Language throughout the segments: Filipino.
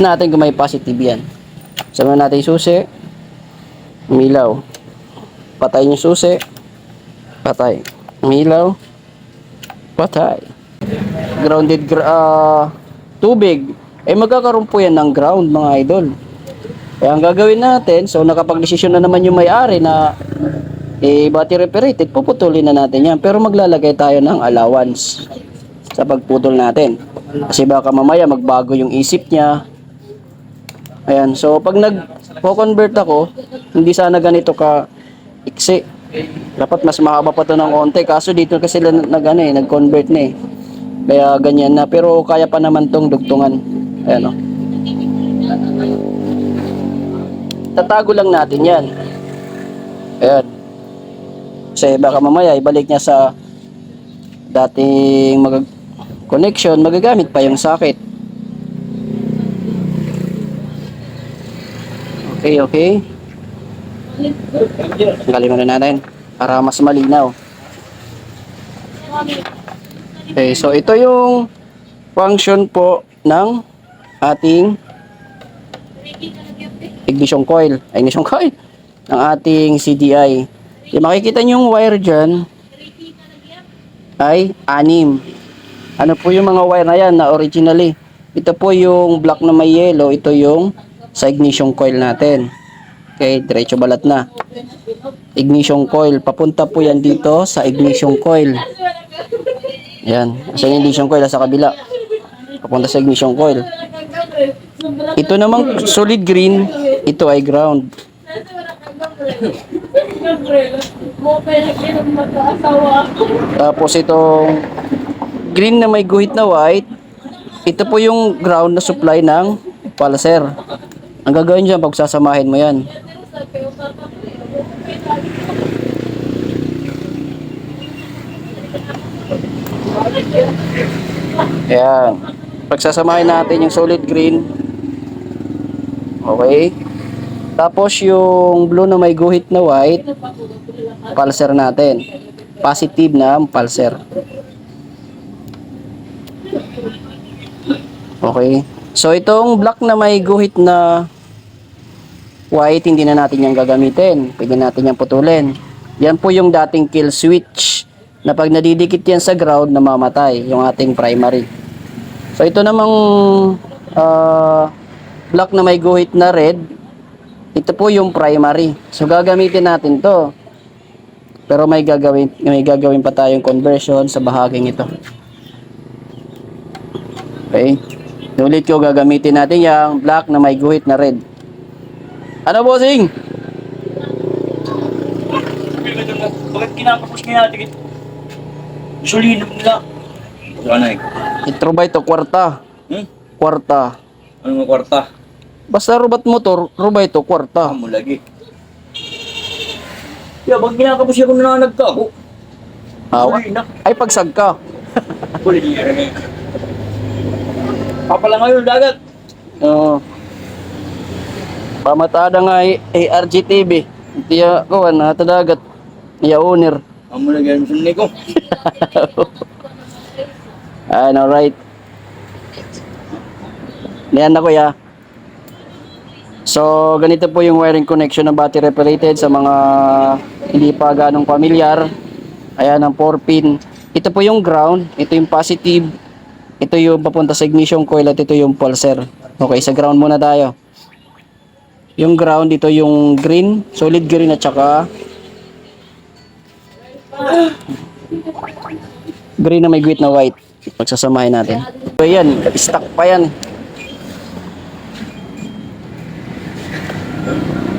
Test natin kung may positive yan. Sama natin yung susi. Umilaw. Patay yung susi. Patay. Umilaw. Patay. Grounded gra ah, tubig. Eh magkakaroon po yan ng ground mga idol. Kaya ang gagawin natin, so nakapag-desisyon na naman yung may-ari na eh, battery operated, puputulin na natin yan. Pero maglalagay tayo ng allowance sa pagputol natin. Kasi baka mamaya magbago yung isip niya. Ayan, so pag nag-convert ako, hindi sana ganito ka iksi. Dapat mas mahaba pa to ng konti. Kaso dito kasi sila nag, ano, eh, nag-convert na eh. Kaya ganyan na. Pero kaya pa naman tong dugtungan. Ayan o. Tatago lang natin yan. Ayan. Kasi baka mamaya ibalik niya sa dating mag connection, magagamit pa yung socket. Okay, okay. Tanggalin muna natin para mas malinaw. Okay, so ito yung function po ng ating ignition coil. Ay, ignition coil ng ating CDI. Yung makikita nyo yung wire dyan ay anim. Ano po yung mga wire na yan na originally? Ito po yung black na may yellow. Ito yung sa ignition coil natin. Okay, diretso balat na. Ignition coil. Papunta po yan dito sa ignition coil. Yan. Sa ignition coil, sa kabila. Papunta sa ignition coil. Ito namang solid green. Ito ay ground. Tapos itong green na may guhit na white, ito po yung ground na supply ng pulser. Ang gagawin dyan, pagsasamahin mo yan. Ayan. Pagsasamahin natin yung solid green. Okay. Tapos yung blue na may guhit na white, pulser natin. Positive na pulser. Okay. So itong black na may guhit na white, hindi na natin yung gagamitin. Pwede natin yung putulin. Yan po yung dating kill switch na pag nadidikit yan sa ground, namamatay yung ating primary. So ito namang ah, black na may guhit na red, ito po yung primary. So gagamitin natin to. Pero may gagawin may gagawin pa tayong conversion sa bahaging ito. Okay? Ulit ko gagamitin natin yung black na may guhit na red. Ano bossing? Bakit kinakapos niya natin? Sulinom nila. Ano eh? Itro ba ito? Kwarta. Hmm? Kwarta. Ano mga kwarta? Basta robot motor, ruba ito, kwarta. Amo lagi. Ya, bakit kinakapos siya kung nananag ka ako? Awa. Ay, pagsag ka. Huli niya rin eh. Papala ngayon dagat. Oo. Pamatada nga ay ARGTV. Hindi ako, na tadagat. Iya owner. Amo lagi ang sunni ko. Ayan, alright. Yan na kuya. So, ganito po yung wiring connection ng battery operated sa mga hindi pa ganong pamilyar. Ayan, ang 4 pin. Ito po yung ground. Ito yung positive. Ito yung papunta sa ignition coil at ito yung pulser. Okay, sa ground muna tayo. Yung ground, ito yung green, solid green at saka green na may guhit na white. Pagsasamahin natin. So yan, stock pa yan.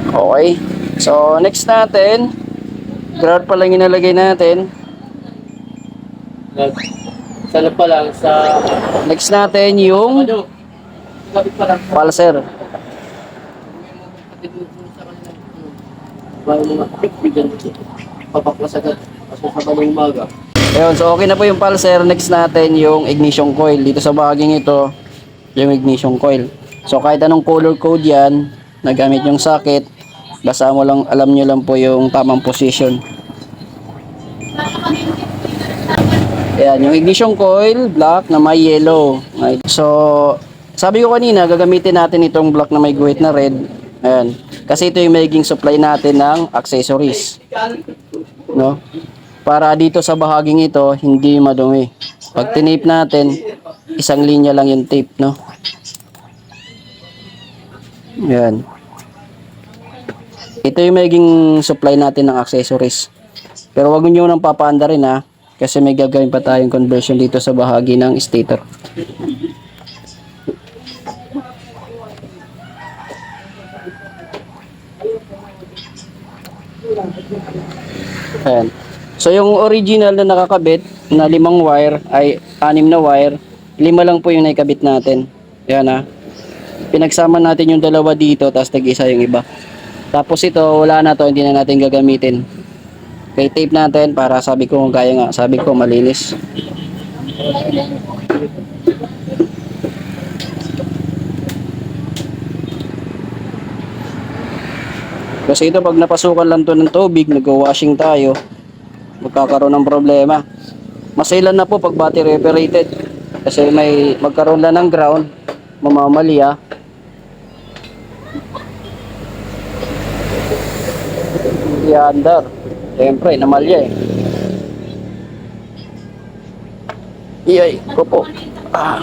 Okay. So next natin, ground pa lang inalagay natin. Sana pa lang sa Next natin yung ano, kapit pa lang pulser. sa kanila. Bago mga dyan, papaklas agad. Kasi sa umaga. Ayun, so okay na po yung pulser. Next natin yung ignition coil. Dito sa baging ito, yung ignition coil. So kahit anong color code yan, nagamit yung socket, basta mo lang, alam nyo lang po yung tamang position. Ayan, yung ignition coil, black na may yellow. Right. So, Sabi ko kanina, gagamitin natin itong block na may guhit na red. Ayan. Kasi ito yung magiging supply natin ng accessories. No? Para dito sa bahaging ito, hindi madumi. Pag tinape natin, isang linya lang yung tape, no? Ayan. Ito yung magiging supply natin ng accessories. Pero wag niyo nang papaanda rin ha. Kasi may gagawin pa tayong conversion dito sa bahagi ng stator. Ayan. So yung original na nakakabit na limang wire ay anim na wire, lima lang po yung naikabit natin. Yan ha. Pinagsama natin yung dalawa dito tapos nag-isa yung iba. Tapos ito wala na to, hindi na natin gagamitin. Kay tape natin para sabi ko kaya nga, sabi ko malinis. Kasi ito pag napasukan lang to ng tubig, nag-washing tayo, magkakaroon ng problema. Masailan na po pag battery operated. Kasi may magkaroon lang ng ground, mamamali ah. Hindi andar. Siyempre, namalya eh. Iyay, ko po. Ah.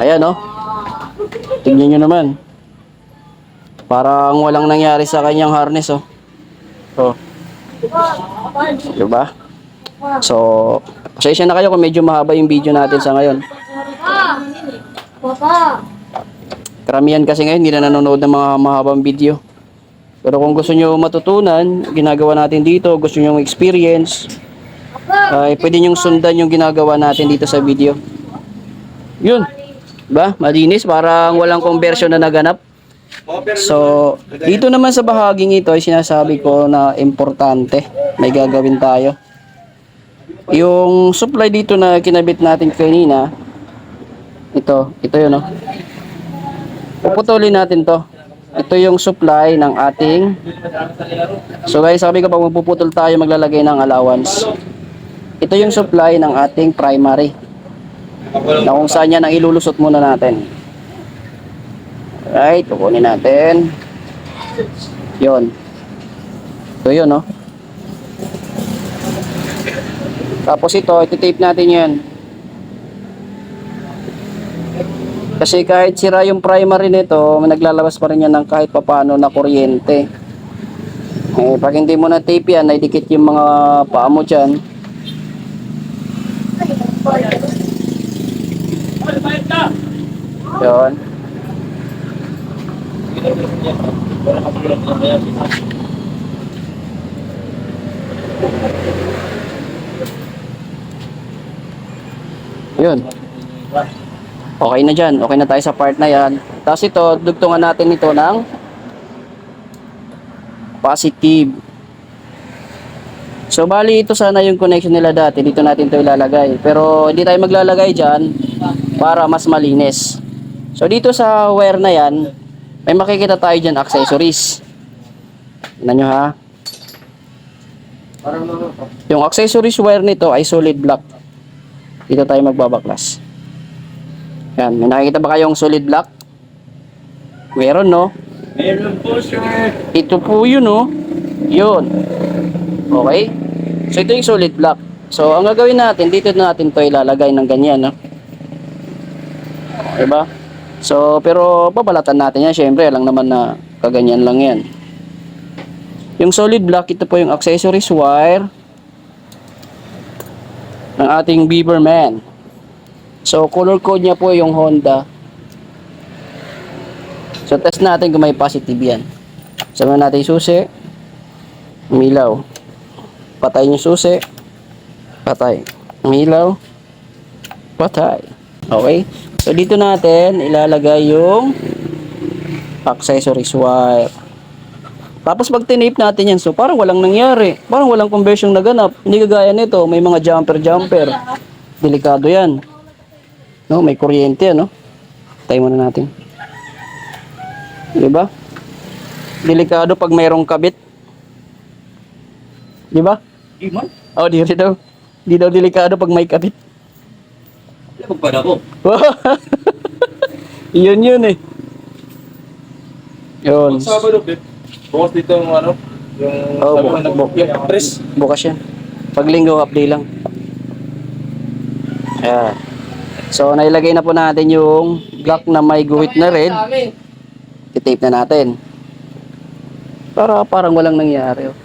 Ayan oh. Tingnan nyo naman. Parang walang nangyari sa kanyang harness oh. Oh. Diba? So, pasensya na kayo kung medyo mahaba yung video natin sa ngayon. Papa! Karamihan kasi ngayon hindi na nanonood ng mga mahabang video. Pero kung gusto nyo matutunan, ginagawa natin dito, gusto nyo experience, ay pwede nyo sundan yung ginagawa natin dito sa video. Yun. Diba? Malinis, parang walang conversion na naganap. So, dito naman sa bahaging ito ay sinasabi ko na importante. May gagawin tayo. Yung supply dito na kinabit natin kanina, ito, ito yun oh. Puputulin natin to. Ito yung supply ng ating So guys, sabi ko pag magpuputol tayo maglalagay ng allowance. Ito yung supply ng ating primary. Na kung saan yan ang ilulusot muna natin. Right, kukunin natin. Yon. Ito yun, no? Tapos ito, iti-tape natin yan. Kasi kahit sira yung primary nito, naglalabas pa rin yan ng kahit papano na kuryente. Eh, pag hindi mo na tape yan, naidikit yung mga paa mo dyan. Yun. Yun. Okay na dyan. Okay na tayo sa part na yan. Tapos ito, dugtungan natin ito ng positive. So, bali ito sana yung connection nila dati. Dito natin ito ilalagay. Pero, hindi tayo maglalagay dyan para mas malinis. So, dito sa wire na yan, may makikita tayo dyan accessories. Tignan nyo ha. Yung accessories wire nito ay solid block. Dito tayo magbabaklas. Yan, may nakikita ba kayong solid block? Meron, no? Meron po, sir. Ito po yun, no? Yun. Okay? So, ito yung solid block. So, ang gagawin natin, dito natin to ilalagay ng ganyan, no? Diba? So, pero babalatan natin yan. Siyempre, lang naman na kaganyan lang yan. Yung solid block, ito po yung accessories wire ng ating Beaverman. So, color code niya po yung Honda. So, test natin kung may positive yan. Sama natin susi. Umilaw. Patay yung susi. Patay. Umilaw. Patay. Okay? So, dito natin ilalagay yung accessories wire. Tapos pag tinape natin yan, so parang walang nangyari. Parang walang conversion naganap. Hindi kagaya nito, may mga jumper-jumper. Delikado yan. No, may kuryente ano. Tayo muna natin. 'Di ba? Delikado pag mayroong kabit. 'Di ba? Di man. Oh, di rin daw. Di daw delikado pag may kabit. Wala pagpada ko. yun yun eh. Yun. Pag Sabado, Pip, bukas dito yung ano, yung Oh, sabi bu- ko, nag- bu- yung actress. Bukas yan. Pag linggo, day lang. Ayan. So, nailagay na po natin yung block na may guhit na red. Titape na natin. Para parang walang nangyari. oh.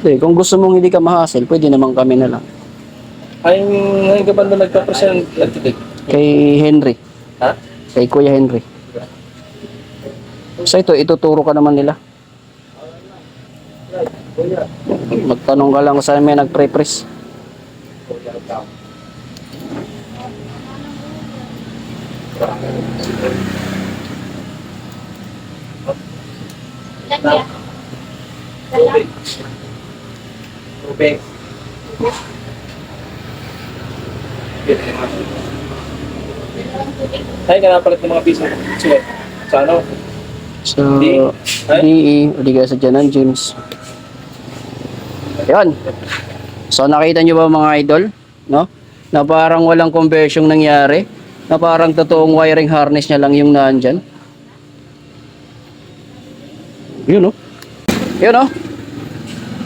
Hindi, kung gusto mong hindi ka mahassle, pwede naman kami na lang. Ay, ngayon ka ba na nagka-present architect? Kay Henry. Ha? Kay Kuya Henry. So ito, ituturo ka naman nila. Magtanong ka lang sa may nagpre-press. Rubeng. Ay, kanapalit ng mga piso. Suwet. Sa ano? So? DE, kaya sa Janan James. Yan. So, nakita nyo ba mga idol? No? Na parang walang conversion nangyari. Na parang totoong wiring harness niya lang yung nandyan. Yun, no? Yun, no?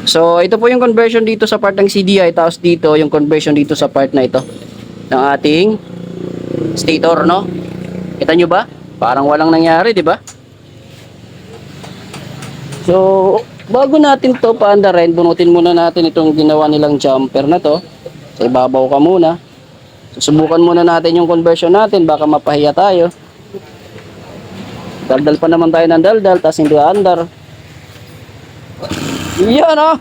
So, ito po yung conversion dito sa part ng CDI. Tapos dito, yung conversion dito sa part na ito. Ng ating stator, no? Kita nyo ba? Parang walang nangyari, di ba? So, bago natin to paandarin, bunutin muna natin itong ginawa nilang jumper na to. Sa ibabaw ka muna. Susubukan muna natin yung conversion natin, baka mapahiya tayo. Daldal pa naman tayo ng daldal, tapos hindi andar. Yan ah!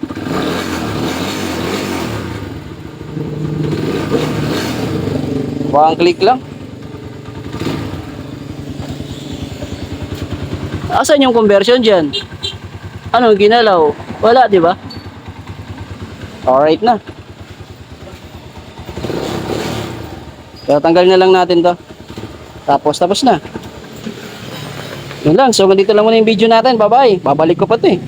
One click lang. Asan yung conversion dyan? Ano ginalaw? Wala, di ba? Alright na. Kaya tanggalin na lang natin to. Tapos, tapos na. Yun lang. So, ganito lang muna yung video natin. Bye-bye. Babalik ko pa to eh.